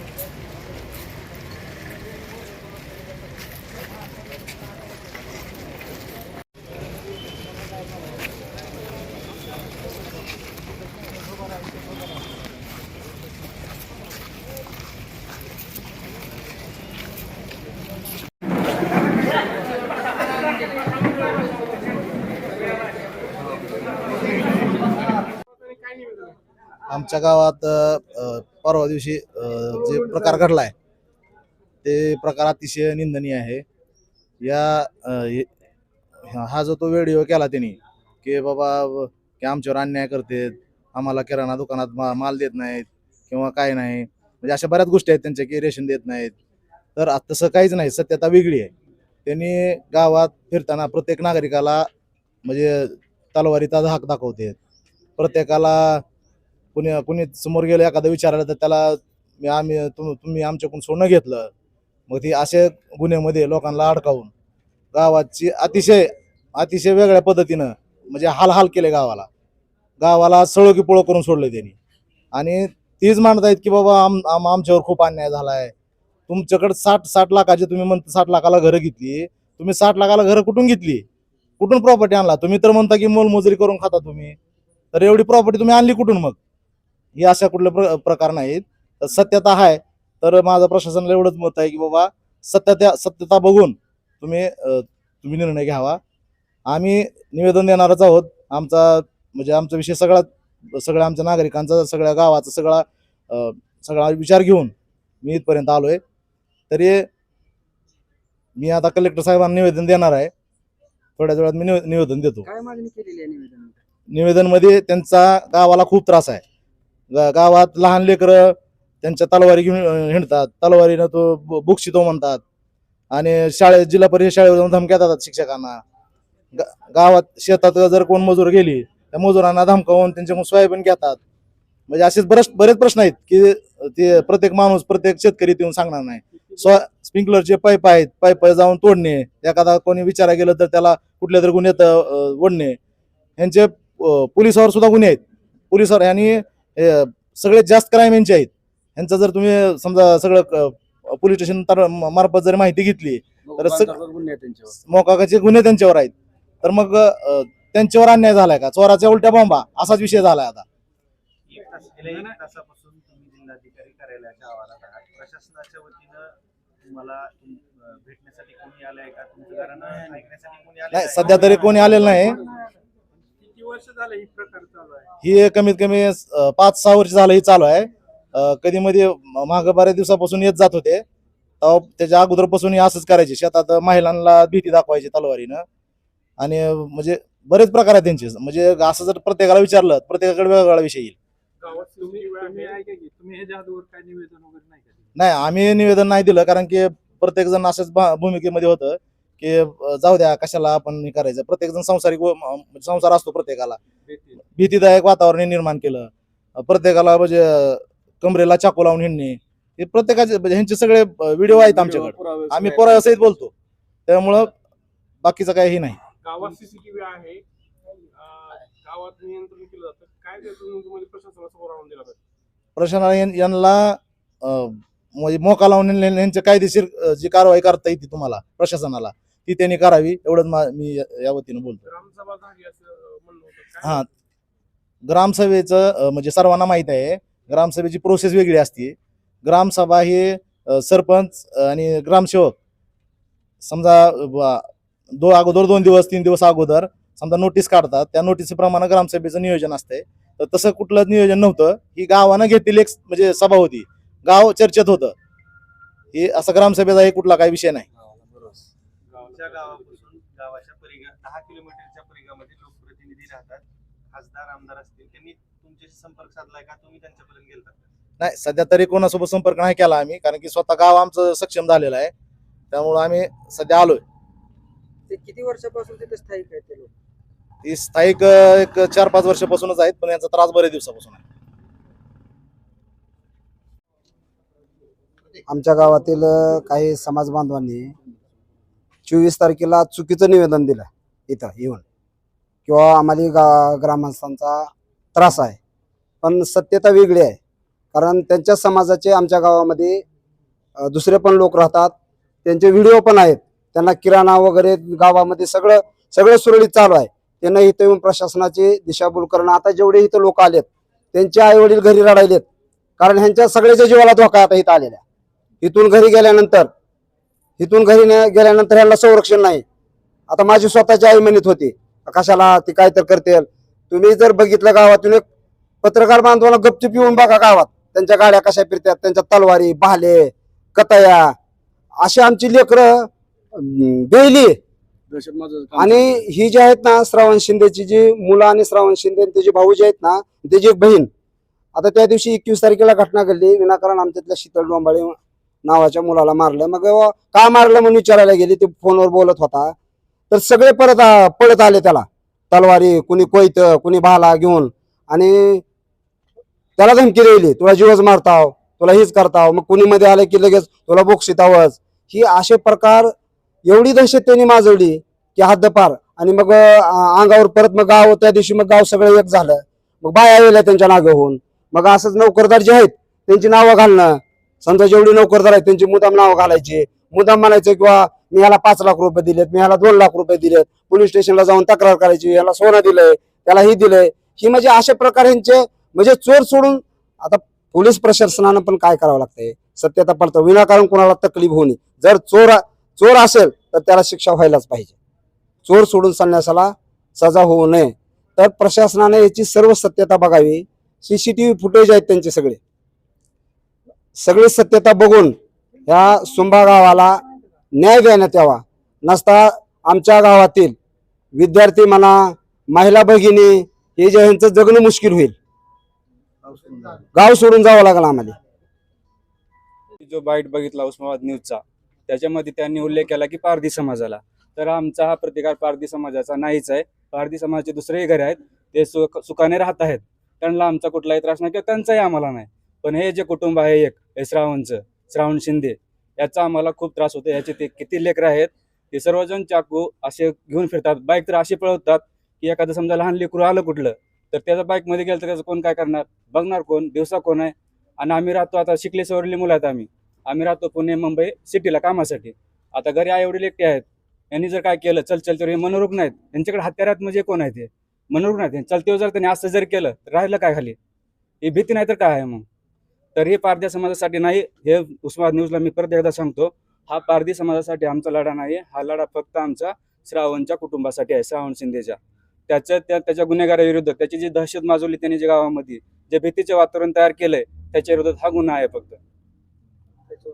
何? आमच्या गावात परवा दिवशी जे प्रकार घडला आहे ते प्रकार अतिशय निंदनीय आहे. या हा जो तो व्हिडिओ केला त्यांनी की बाबा की आमच्यावर अन्याय करतेत आम्हाला किराणा दुकानात मा- माल देत नाहीत किंवा काय नाही. म्हणजे अशा बऱ्याच गोष्टी आहेत त्यांच्या की रेशन देत नाहीत. तर तसं काहीच नाही सत्यता वेगळी आहे. त्यांनी गावात फिरताना प्रत्येक नागरिकाला म्हणजे तलवारीचा धाक दाखवते प्रत्येकाला कुणी कुणी समोर गेलं एखादं विचारायला तर त्याला मी आम्ही तुम- तुम्ही आमच्याकडून सोनं घेतलं. मग ती असे गुन्ह्यामध्ये लोकांना अडकावून गावाची अतिशय अतिशय वेगळ्या पद्धतीनं म्हणजे हाल हाल केले गावाला. गावाला सळो की करून सोडले त्यांनी. आणि तीच मांडतायत की बाबा आम आम- आमच्यावर खूप अन्याय झाला आहे तुमच्याकडे साठ साठ लाखाचे तुम्ही म्हणता साठ लाखाला घरं घेतली. तुम्ही साठ लाखाला घरं कुठून घेतली? कुठून प्रॉपर्टी आणला? तुम्ही तर म्हणता की मोलमजुरी करून खाता तुम्ही. तर एवढी प्रॉपर्टी तुम्ही आणली कुठून मग? हे अशा कुठले प्र प्रकार नाहीत. तर सत्यता आहे. तर माझं प्रशासनाला एवढंच मत आहे की बाबा सत्यता सत्यता बघून तुम्ही तुम्ही निर्णय घ्यावा. आम्ही निवेदन देणारच आहोत. आमचा म्हणजे आमचा विषय सगळा सगळ्या आमच्या नागरिकांचा सगळ्या गावाचा सगळा सगळा विचार घेऊन मी इथपर्यंत आलोय. तरी मी आता कलेक्टर साहेबांना निवेदन देणार आहे. थोड्याच वेळात मी निवे- निवेदन देतो. आहे निवेदनमध्ये त्यांचा गावाला खूप त्रास आहे. गा- गावात लहान लेकरं त्यांच्या तलवारी घेऊन हिंडतात. तलवारीनं तो बुक्षितो म्हणतात. आणि शाळेत जिल्हा परिषद शाळेवर जाऊन धमक्या देतात शिक्षकांना. गा- गावात शेतात जर कोण मजूर गेली त्या मजुरांना धमकावून त्यांच्याकडून सोयाबीन घेतात. म्हणजे असेच बरेच बरेच प्रश्न आहेत की ते प्रत्येक माणूस प्रत्येक शेतकरी येऊन सांगणार नाही. स्व स्प्रिंकलरचे पाईप आहेत पाईप जाऊन तोडणे. एखादा कोणी विचारा गेलं तर त्याला कुठल्या तरी गुन्ह्यात अं, ओढणे. यांचे अं, पोलिसावर सुद्धा गुन्हे आहेत. पोलिसावर यांनी अं, सगळ्यात जास्त क्राईम यांचे आहेत. यांचं जर तुम्ही समजा सगळं पोलीस स्टेशन तर मार्फत जर माहिती घेतली तर मोकाकाचे गुन्हे त्यांच्यावर. आहेत. तर मग त्यांच्यावर अन्याय झालाय का? चोराच्या उलट्या बॉम्बा असाच विषय झालाय आता. एक तास गेल्या एक तासापासून तुम्ही जिल्हाधिकारी कार्यालयाच्या आवारात आहात प्रशासनाच्या वतीनं तुम्हाला तुम- अं, भेटण्यासाठी कोणी आलंय का तुमचं कारण ऐकण्यासाठी कोणी आलंय नाही का? सध्या तरी कोणी आलेलं नाही. ही ही कमीत कमी पाच सहा वर्ष झालं ही चालू आहे. कधी मध्ये माग बऱ्याच दिवसापासून येत जात होते. त्याच्या अगोदरपासून हे असंच करायचे. शेतात महिलांना भीती दाखवायची तलवारीनं. आणि म्हणजे बरेच प्रकार आहेत त्यांचे. म्हणजे असं जर प्रत्येकाला विचारलं प्रत्येकाकडे वेगवेगळा विषय येईल. अगोदर नाही का दिलं? नाही आम्ही निवेदन नाही दिलं कारण की प्रत्येक जण अशाच भा- भूमिकेमध्ये होतं. की जाऊ द्या कशाला आपण हे करायचं? प्रत्येक जण संसारिक व- म- संसार असतो प्रत्येकाला. भीतीदायक वातावरण निर्माण केलं. प्रत्येकाला म्हणजे कमरेला चाकू लावून हिंडणे. हे प्रत्येकाचे म्हणजे ह्यांचे सगळे व्हिडिओ आहेत आमच्याकडे. आम्ही पोरासहित बोलतो. त्यामुळं बाकीचं काही हे नाही. गावात सीसीटीव्ही आहे. अं, गावात नियंत्रण केलं जातं. काय त्यातून तुम्हाला प्रशासनाला समोर आणून दिला पाहिजे. प्रशासनाने यां- यांना म्हणजे मोका लावून यांच्या कायदेशीर जी कारवाई करता येते तुम्हाला प्रशासनाला. ती त्यांनी करावी एवढंच मा- मी या वतीनं बोलतो हा. ग्रामसभेचं म्हणजे सर्वांना माहीत आहे ग्रामसभेची प्रोसेस वेगळी असते. ग्रामसभा ही सरपंच आणि ग्रामसेवक समजा दो अगोदर दोन दिवस तीन दिवस अगोदर समजा नोटीस काढतात त्या नोटीसीप्रमाणे ग्रामसभेचं नियोजन असतंय. तर तसं कुठलं नियोजन नव्हतं ही गावानं घेतलेली एक म्हणजे सभा होती. गाव चर्चेत होतं. ही असं ग्रामसभेचा हे कुठला काही विषय नाही. गावच्या गावापासून गावाच्या परिघा दहा किलोमीटरच्या परिघामध्ये लोकप्रतिनिधी राहतात. खासदार आमदार असतील. त्यांनी तुमच्याशी संपर्क साधलाय का? तुम्ही त्यांच्यापर्यंत गेलता नाही सध्या तरी कोणासोबत संपर्क नाही केला आम्ही कारण की स्वतः गाव आमचं सक्षम झालेलं आहे. त्यामुळं आम्ही सध्या आलोय. ते किती वर्षापासून तिथे स्थायिक आहे ते लोक? ती स्थायिक अं, एक चार पाच वर्षापासूनच आहेत पण यांचा त्रास बरेच दिवसापासून आहे. आमच्या गावातील अ, काही समाज बांधवांनी चोवीस तारखेला चुकीचं निवेदन दिलं इथं येऊन. किंवा आम्हाला गा ग्रामस्थांचा त्रास आहे. पण सत्यता वेगळी आहे. कारण त्यांच्या समाजाचे आमच्या गावामध्ये दुसरे पण लोक राहतात. त्यांचे व्हिडिओ पण आहेत. त्यांना किराणा वगैरे गावामध्ये सगळं सगळं सुरळीत चालू आहे. त्यांना इथं येऊन प्रशासनाची दिशाभूल करणं. आता जेवढे इथं लोक आलेत त्यांचे आई वडील घरी रडायलेत. कारण ह्यांच्या सगळ्याच्या जीवाला धोका आता इथं आलेल्या इथून घरी गेल्यानंतर इथून घरी न- गेल्यानंतर ह्यांना संरक्षण नाही. आता माझी स्वतःची आई म्हणत होती कशाला ती काय तर करतील तुम्ही जर बघितलं गावातून एक पत्रकार बांधवाला गपचूप येऊन बघा गावात. त्यांच्या गाड्या कशा फिरतात त्यांच्या तलवारी भाले कतया. अशी आमची लेकरं बेली आणि ही जी आहेत ना श्रावण शिंदेची जी मुलं आणि श्रावण शिंदे आणि त्याचे भाऊ जे आहेत ना त्याची एक बहीण. आता त्या दिवशी एकवीस तारखेला घटना घडली. विनाकारण आमच्यातल्या शीतल डोंबाळे नावाच्या मुलाला मारलं. मग का मारलं म्हणून विचारायला गेली. ते फोनवर बोलत होता. तर सगळे परत पळत आले त्याला. तलवारी कुणी कोयत कुणी भाला घेऊन. आणि त्याला धमकी दिली तुला जीवच मारताव. तुला हीच करताव. मग कुणी मध्ये आलं की लगेच तुला बोक्षितावच. ही असे प्रकार एवढी दहशत त्यांनी माजवली की हद्दपार. आणि मग अंगावर परत मग गाव त्या दिवशी मग गाव सगळं एक झालं. मग बाया गेल्या त्यांच्या नागं होऊन. मग असंच नोकरदार जे आहेत त्यांची नावं घालणं. समजा जेवढी नोकरदार आहेत त्यांची मुदाम नाव घालायचे. मुदाम म्हणायचं किंवा मी ह्याला पाच लाख रुपये दिलेत मी ह्याला दोन लाख रुपये दिलेत. पोलीस स्टेशनला जाऊन तक्रार करायची याला सोनं दिलंय त्याला ही दिलंय. ही म्हणजे अशा प्रकारे म्हणजे चोर सोडून आता पोलीस प्रशासनानं पण काय करावं लागतंय? सत्यता पडतं विनाकारण कोणाला तकलीफ होऊ नये. जर चोर चोर असेल तर त्याला शिक्षा व्हायलाच पाहिजे. चोर सोडून संन्यासाला सजा होऊ नये. तर प्रशासनाने याची सर्व सत्यता बघावी. सीसीटीव्ही फुटेज आहेत त्यांचे सगळे. सगळी सत्यता बघून ह्या सुंभा गावाला न्याय देण्यात यावा. नसता आमच्या गावातील विद्यार्थी म्हणा महिला भगिनी हे जे यांचं जगणं मुश्किल होईल. गाव सोडून जावं लागलं आम्हाला. जो बाईट बघितला उस्मानाबाद न्यूजचा त्याच्यामध्ये त्यांनी उल्लेख केला की पारधी समाजाला. तर आमचा हा प्रतिकार पारधी समाजाचा नाहीच आहे. पारधी समाजाचे दुसरेही घरे आहेत ते सुख सुखाने राहत आहेत. त्यांना आमचा कुठलाही त्रास नाही किंवा त्यांचाही आम्हाला नाही. पण हे जे कुटुंब आहे एक हे श्रावणचं श्रावण शिंदे याचा आम्हाला खूप त्रास होतो. याचे ते किती लेकरं आहेत ते सर्वजण चाकू असे घेऊन फिरतात. बाईक तर असे पळवतात की एखादं समजा लहान लेकरू आलं कुठलं तर त्याचं बाईकमध्ये गेलं तर त्याचं कोण काय करणार? बघणार कोण? दिवसा कोण आहे? आणि आम्ही राहतो आता शिकले सवरली मुलं आहेत आम्ही. आम्ही राहतो पुणे मुंबई सिटीला कामासाठी. आता घरी आई एवढी लेकटे आहेत. यांनी जर काय केलं चल चल तर हे मनोरुग्ण आहेत. यांच्याकडे हत्यारात म्हणजे कोण आहे ते? मनोरुग्ण आहेत. चलते जर त्यांनी असं जर केलं तर राहिलं काय खाली? ही भीती नाही तर काय आहे मग? तर हे पारध्या समाजासाठी नाही हे उस्मानाबाद न्यूजला मी परत एकदा सांगतो हा पारधी समाजासाठी आमचा लढा नाही हा लढा फक्त आमचा श्रावणच्या कुटुंबासाठी आहे श्रावण शिंदेच्या. त्याच्या त्या त्याच्या गुन्हेगाराविरुद्ध त्याची जी दहशत माजवली त्यांनी जे गावामध्ये जे भीतीचे वातावरण तयार केलंय त्याच्या विरोधात हा गुन्हा आहे फक्त.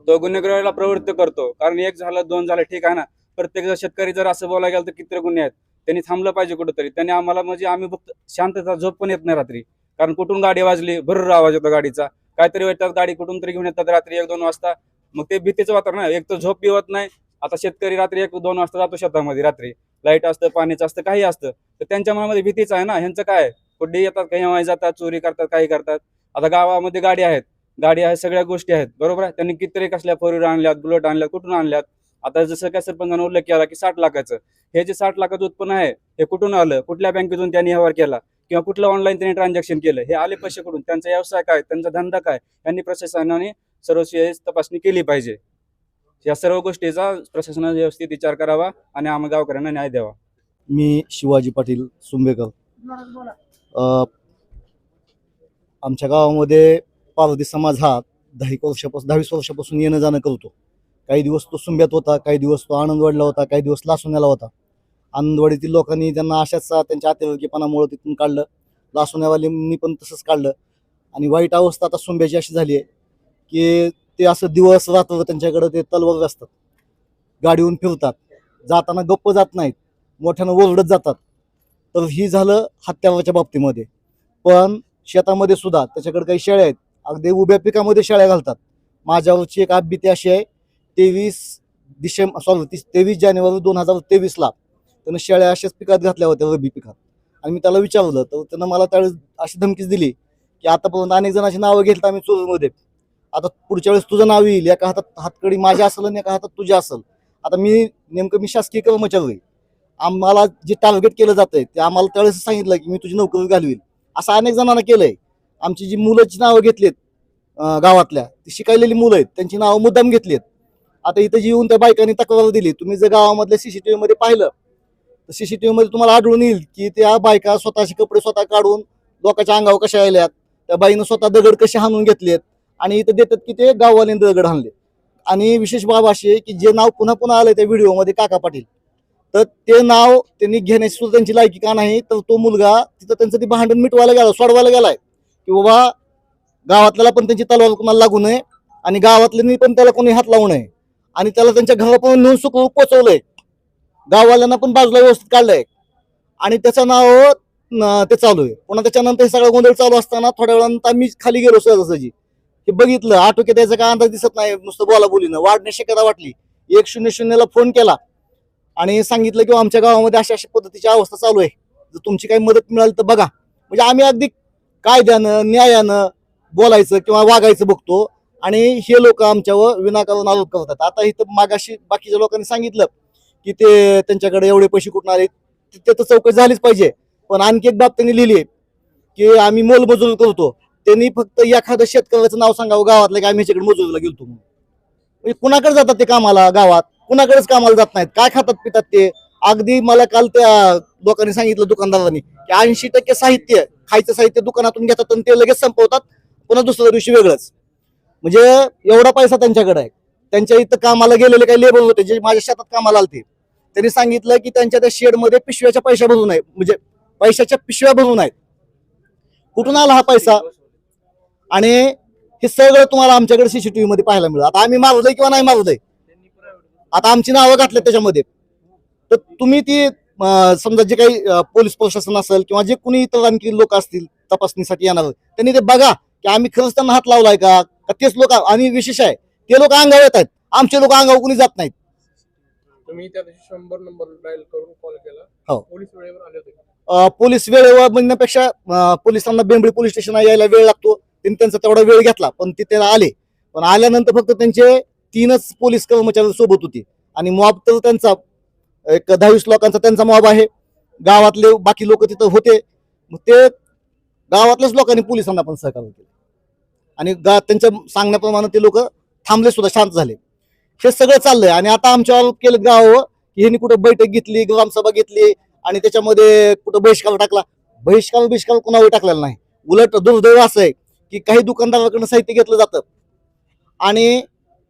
तो गुन्हेगाराला प्रवृत्त करतो कारण एक झालं दोन झालं ठीक आहे ना. प्रत्येक शेतकरी जर असं बोलायला गेलं तर किती गुन्हे आहेत. त्यांनी थांबलं पाहिजे कुठंतरी. त्यांनी आम्हाला म्हणजे आम्ही फक्त शांतता झोप पण येत नाही रात्री. कारण कुठून गाडी वाजली? भरर आवाज येतो गाडीचा. काहीतरी वेळतात गाडी कुठून तरी घेऊन येतात रात्री एक दोन वाजता. मग ते भीतीचं वातावरण आहे. एक तर झोप पिवत नाही. आता शेतकरी रात्री एक दोन वाजता जातो शेतामध्ये रात्री. लाइट असतं पाण्याचं असतं काही असतं. तर त्यांच्या मनामध्ये भीतीच आहे ना. ह्यांचं काय कुठे येतात काही हवाई जातात चोरी करतात काही करतात. आता गावामध्ये गाडी आहेत. गाडी आहेत सगळ्या गोष्टी आहेत. बरोबर आहे? त्यांनी कितीतरी कसल्या फोर व्हीलर आणल्यात बुलेट आणल्यात कुठून आणल्यात? आता जसं काय सरपंचानं उल्लेख केला की साठ लाखाचं. हे जे साठ लाखाचं उत्पन्न आहे हे कुठून आलं? कुठल्या बँकेतून त्यांनी व्यवहार केला? किंवा कुठलं ऑनलाईन त्यांनी ट्रान्झॅक्शन केलं हे आले पैसे कडून त्यांचा व्यवसाय काय त्यांचा धंदा काय यांनी प्रशासनाने सर्वस्वी तपासणी केली पाहिजे. या सर्व गोष्टीचा प्रशासनाने व्यवस्थित विचार करावा आणि आम्हा गावकऱ्यांना न्याय द्यावा. मी शिवाजी पाटील सुंबेकर. आमच्या गावामध्ये पारधी समाज हा दहा एक वर्षापासून दहावीस वर्षापासून येणं जाणं करतो. काही दिवस तो सुंब्यात होता काही दिवस तो आनंदवाडला होता काही दिवस लासुण्याला होता. आंदवाडीतील लोकांनी त्यांना अशाच त्यांच्या अतिरोगीपणामुळे तिथून काढलं. लासुण्यावाल्यांनी पण तसंच काढलं. आणि वाईट अवस्था आता सुंब्याची अशी झाली आहे की ते असं दिवस रात्र त्यांच्याकडे ते तलवार असतात. गाडीहून फिरतात. जाताना गप्प जात नाहीत. मोठ्यानं ओरडत जातात. तर ही झालं हत्याराच्या बाबतीमध्ये. पण शेतामध्ये सुद्धा त्याच्याकडे काही शेळ्या आहेत. अगदी उभ्या पिकामध्ये शेळ्या घालतात. माझ्यावरची एक भीती अशी आहे तेवीस डिसेंबर सॉरी तेवीस जानेवारी दोन हजार तेवीसला त्यानं शेळ्या अशाच पिकात घातल्या होत्या रबी पिकात. आणि मी त्याला विचारलं तर त्यानं मला त्यावेळेस अशी धमकीच दिली की आतापर्यंत अनेक जणांची नावं घेतली आम्ही चोरमध्ये. आता पुढच्या वेळेस तुझं नाव येईल एका हातात हातकडी माझ्या असेल आणि एका हातात तुझ्या असेल. आता मी नेमकं मी शासकीय कर्मचारी आम्हाला जे टार्गेट केलं जातंय ते आम्हाला त्यावेळेस सांगितलं की मी तुझी नोकरी घालवील असं अनेक जणांना केलंय. आमची जी मुलंची नावं घेतलीत गावातल्या ती शिकायलेली मुलं आहेत त्यांची नावं मुद्दाम घेतली आहेत आता इथं जी येऊन त्या बायकांनी तक्रार दिली. तुम्ही जर गावामधल्या सीसीटीव्ही मध्ये पाहिलं तर सीसीटीव्ही मध्ये तुम्हाला आढळून येईल की त्या बायका स्वतःचे कपडे स्वतः काढून लोकांच्या अंगावर कशा आल्यात त्या बाईनं स्वतः दगड कसे हाणून घेतलेत आणि इथं देतात की ते गाववाल्यांनी दगड हाणले. आणि विशेष बाब अशी आहे की जे नाव पुन्हा पुन्हा आलंय त्या व्हिडिओमध्ये काका पाटील. तर ते नाव त्यांनी घेण्याची सुद्धा त्यांची लायकी का नाही तर तो मुलगा तिथं त्यांचं ते भांडण मिटवायला गेला सोडवायला गेलाय. की बाबा गावातल्याला पण त्यांची तलवार कुणाला लागू नये आणि गावातल्यांनी पण त्याला कोणी हात लावू नये. आणि त्याला त्यांच्या घरापर्यंत नेऊन सुकवून पोचवलंय. गाववाल्यांना पण बाजूला व्यवस्थित काढलंय. आणि त्याचं नाव ते चालू आहे. पुन्हा त्याच्यानंतर हे सगळं गोंधळ चालू असताना थोड्या वेळानंतर आम्ही खाली गेलो सहजासहजी. हे बघितलं आटोके त्याचा काय अंदाज दिसत नाही नुसतं बोला बोलीनं. वाढण्याची शक्यता वाटली. एक शून्य शून्यला फोन केला. आणि सांगितलं की हो, आमच्या गावामध्ये अशा अशा पद्धतीची अवस्था चालू आहे. जर तुमची काही मदत मिळाली तर बघा. म्हणजे आम्ही अगदी कायद्यानं न्यायानं बोलायचं किंवा वागायचं बघतो. आणि हे लोक आमच्यावर विनाकारण आरोप करतात. आता इथं मागाशी बाकीच्या लोकांनी सांगितलं की ते त्यांच्याकडे एवढे पैसे कुठून आले ते तर चौकशी झालीच पाहिजे. पण आणखी एक बाब त्यांनी लिहिली आहे की आम्ही मोलमजूर करतो. त्यांनी फक्त एखादं शेतकऱ्याचं नाव सांगावं गावातलं की आम्ही ह्याच्याकडे मजुरीला गेलतो म्हणून. म्हणजे कुणाकडे जातात ते कामाला गावात? कुणाकडेच कामाला जात नाहीत. काय खातात पितात ते? अगदी मला काल त्या लोकांनी सांगितलं दुकानदारांनी की ऐंशी टक्के साहित्य खायचं साहित्य दुकानातून घेतात आणि ते लगेच संपवतात पुन्हा दुसऱ्या दिवशी वेगळंच. म्हणजे एवढा पैसा त्यांच्याकडे आहे. त्यांच्या इथं कामाला गेलेले काही लेबर होते जे माझ्या शेतात कामाला आलते. त्यांनी सांगितलं की त्यांच्या त्या शेडमध्ये पिशव्याच्या पैशा भरून आहे म्हणजे पैशाच्या पिशव्या भरून आहेत कुठून आला हा पैसा? आणि हे सगळं तुम्हाला आमच्याकडे सीसीटीव्ही मध्ये पाहायला मिळेल. आता आम्ही मारलोय किंवा नाही मारलोय आता आमची नावं घातले त्याच्यामध्ये. तर तुम्ही ती समजा जे काही पोलीस प्रशासन असेल किंवा जे कुणी इतर आणखी लोक असतील तपासणीसाठी येणार त्यांनी ते बघा की आम्ही खरंच त्यांना हात लावलाय का तेच लोक आणि विशेष आहे ते लोक अंगावर येत आहेत. आमचे लोक अंगावर कुणी जात नाहीत. तुम्ही त्या दिवशी शंभर नंबर डायल करून कॉल केला. हो. पोलीस वेळेवर आले होते अं, पोलीस वेळेवर म्हणण्यापेक्षा अं, पोलिसांना बेंबळी पोलीस स्टेशन यायला वेळ लागतो. त्यांनी त्यांचा तेवढा वेळ घेतला पण ते त्याला आले. पण आल्यानंतर फक्त त्यांचे तीनच पोलीस कर्मचारी सोबत होते. आणि मॉब तर त्यांचा एक दहावीस लोकांचा त्यांचा मॉब आहे. गावातले बाकी लोक तिथं होते. मग ते गावातल्याच लोकांनी पोलिसांना पण सहकार्य केलं. आणि गा त्यांच्या सांगण्याप्रमाणे ते लोक थांबले सुद्धा शांत झाले. हे सगळं चाललंय. आणि आता आमच्यावर केलं गाव की ह्यांनी कुठं बैठक घेतली ग्रामसभा घेतली आणि त्याच्यामध्ये कुठं बहिष्कार टाकला. बहिष्कार बहिष्कार कोणावर टाकलेला नाही. उलट दुर्दैव असं आहे की काही दुकानदाराकडनं साहित्य घेतलं जातं आणि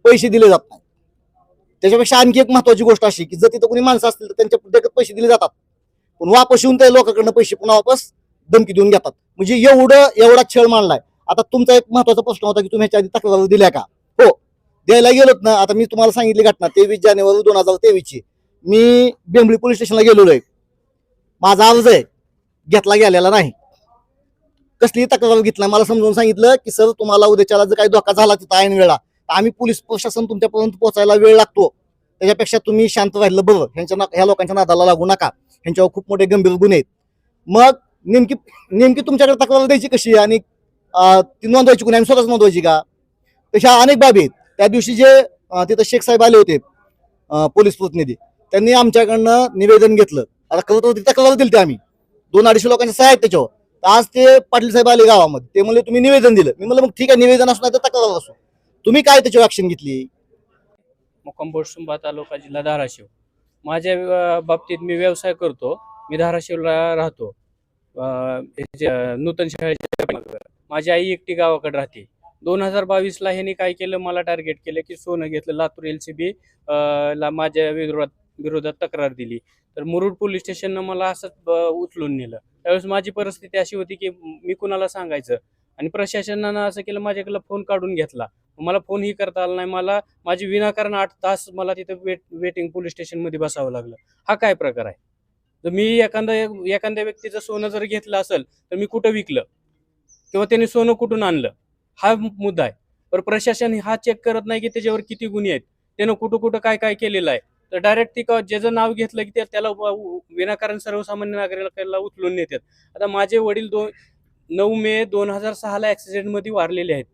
पैसे दिले जात नाही त्याच्यापेक्षा आणखी एक महत्वाची गोष्ट अशी की जर तिथं कोणी माणसं असतील तर त्यांच्या देखत पैसे दिले जातात. पण वापस येऊन त्या लोकांकडनं पैसे पुन्हा वापस धमकी देऊन घेतात. म्हणजे एवढं एवढा छळ मांडलाय. आता तुमचा एक महत्त्वाचा प्रश्न होता की तुम्ही ह्याच्या आधी तक्रार दिल्या का? हो. द्यायला गेलोत ना आता मी तुम्हाला सांगितली घटना तेवीस जानेवारी दोन हजार तेवीसची. मी बेंबळी पोलीस स्टेशनला गेलेलो आहे. माझा अर्ज आहे घेतला गेलेला नाही. कसली तक्रार घेतला मला समजून सांगितलं की सर तुम्हाला उद्याच्याला जर काही धोका झाला तिथं ऐन वेळा तर आम्ही पोलीस प्रशासन तुमच्यापर्यंत पोहोचायला वेळ लागतो. त्याच्यापेक्षा तुम्ही शांत राहिलं बरं. ह्यांच्या ना- ह्या लोकांच्या नादाला लागू नका. ह्यांच्यावर खूप मोठे गंभीर गुन्हे आहेत. मग नेमकी नेमकी तुमच्याकडे तक्रार द्यायची कशी आणि ती नोंदवायची गुन्हे आम्ही स्वतःच नोंदवायची का? तशा अनेक बाबी आहेत. त्या दिवशी जे तिथं शेख साहेब आले होते पोलीस प्रतिनिधी त्यांनी आमच्याकडनं निवेदन घेतलं. आता खरं तर ती तक्रार दिली ते आम्ही. दोन अडीचशे लोकांच्या सह्या आहेत त्याच्यावर. तर आज ते पाटील साहेब आले गावामध्ये. ते म्हणले तुम्ही निवेदन दिलं. मी म्हणलं मग ठीक आहे निवेदन असणार तर तक्रार असो. तुम्ही काय त्याच्यावर ऍक्शन घेतली? मुक्काम सुंबा तालुका जिल्हा धाराशिव. माझ्या बाबतीत मी व्यवसाय करतो. मी धाराशिवला राहतो. नूतन शाळेच्या माझी आई एकटी गावाकडे राहते. दोन हजार बावीसला ह्यांनी काय केलं? मला टार्गेट केलं की सोनं घेतलं. लातूर एल सी बी ला माझ्या विरोधात विरोधात तक्रार दिली. तर मुरुड पोलीस स्टेशननं मला असंच उचलून नेलं. त्यावेळेस माझी परिस्थिती अशी होती की मी कुणाला सांगायचं? आणि प्रशासनानं असं केलं माझ्याकडला फोन काढून घेतला. मला फोनही करता आला नाही. मला माझी विनाकारण आठ तास मला तिथं वेट वेटिंग पोलीस स्टेशनमध्ये बसावं लागलं. हा काय प्रकार आहे? तर मी एखादा एखाद्या व्यक्तीचं सोनं जर घेतलं असेल तर मी कुठं विकलं? किंवा त्याने सोनं कुठून आणलं? हा मुद्दा आहे. पण प्रशासन हा चेक करत नाही की त्याच्यावर किती गुन्हे आहेत. त्यानं कुठं कुठं काय काय केलेलं आहे. तर डायरेक्ट ती का- ज्याचं नाव घेतलं की त्याला व- विनाकारण सर्वसामान्य नागरिकाला उचलून नेतात आता माझे वडील दोन नऊ मे दोन हजार सहाला ॲक्सिडेंटमध्ये वारलेले आहेत.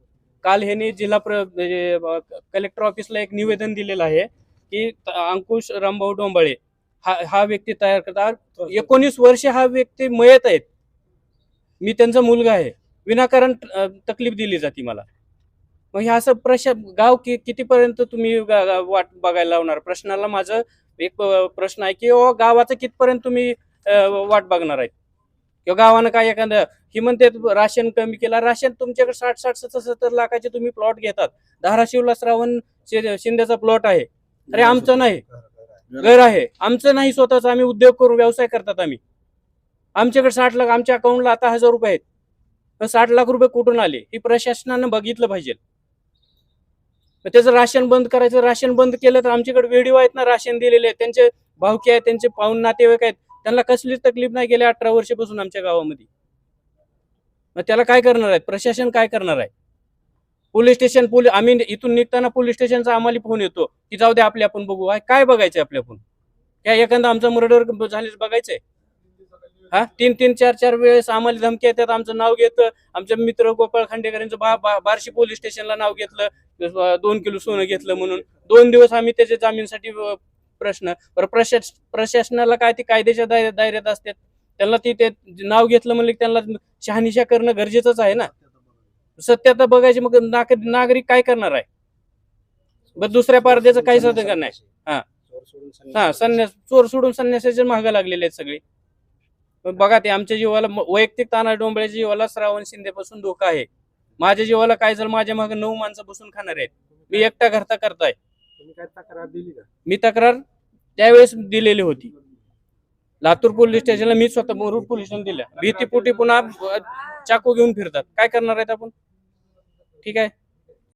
काल ह्याने जिल्हा प्र म्हणजे, कलेक्टर ऑफिसला एक निवेदन दिलेलं आहे की अंकुश रामभाऊ डोंबाळे हा हा व्यक्ती तयार करतात. एकोणीस वर्षे हा व्यक्ती मयत आहेत. मी त्यांचा मुलगा आहे. विनाकारण तकलीफ दिली जाते मला. मग हे असं प्रश गाव कि कितीपर्यंत तुम्ही वाट बघायला लावणार? प्रश्नाला माझं एक प्रश्न आहे की गावाचं कितपर्यंत तुम्ही वाट बघणार आहेत किंवा गावानं काय एखादं ही म्हणते राशन कमी केला राशन तुमच्याकडे साठ साठ सत्तर सत्तर लाखाचे तुम्ही प्लॉट घेतात. धाराशिवला श्रावण शिंदेचा प्लॉट आहे. अरे आमचं नाही. घर आहे. आमचं नाही स्वतःच आम्ही उद्योग करू व्यवसाय करतात आम्ही. आमच्याकडे साठ लाख आमच्या अकाउंटला आता हजार रुपये आहेत. साठ लाख रुपये कुठून आले? हे प्रशासनानं बघितलं पाहिजे. त्याचं राशन बंद करायचं राशन बंद केलं तर आमच्याकडे व्हिडिओ आहेत ना राशन दिलेले आहेत. त्यांचे भावके आहेत त्यांचे पाहून नातेवाईक आहेत. त्यांना कसलीच तकलीफ नाही गेल्या अठरा वर्षापासून आमच्या गावामध्ये. मग त्याला काय करणार आहे प्रशासन काय करणार आहे? पोलीस स्टेशन पोलीस आम्ही इथून निघताना पोलीस स्टेशनचा आम्हाला फोन येतो की जाऊ दे आपले आपण बघू. काय बघायचं आपल्या आपण काय एखादा आमचा मर्डर झालेच बघायचंय? हा? तीन तीन चार चार वेळेस आम्हाला धमकी येतात आमचं नाव घेतं. आमचे मित्र गोपाळ खांडेकर यांचं बा बा- बार्शी पोलीस स्टेशनला नाव घेतलं. दोन किलो सोनं घेतलं म्हणून. दोन दिवस आम्ही त्याच्या जामीनसाठी प्रश्न प्रशास प्रशासनाला काय ते कायद्याच्या दाय दायऱ्यात असतात. त्यांना ती ते नाव घेतलं म्हणलं त्यांना शहानिशा करणं गरजेचंच आहे ना. सत्यता बघायची मग नाग नागरिक काय करणार आहे? बरं दुसऱ्या पारद्याचं काही साधन नाही. हा. संन्यास चोर सोडून संन्यासाचे महाग लागलेले आहेत सगळे. बघा ते आमच्या जीवाला वैयक्तिक ताना डोंबळ्याच्या जीवाला श्रावण शिंदेपासून धोका आहे. माझ्या जीवाला काय झालं? माझ्या मागे नऊ माणसं बसून खाणार आहेत. मी एकटा घरता करताय. तुम्ही काय तक्रार दिली का? मी तक्रार त्यावेळेस दिलेली होती. लातूर पोलीस स्टेशनला मी स्वतः मुरुड पोलीस स्टेशन दिल्या भीतीपोटी पुन्हा चाकू घेऊन फिरतात. काय करणार आहेत आपण? ठीक आहे?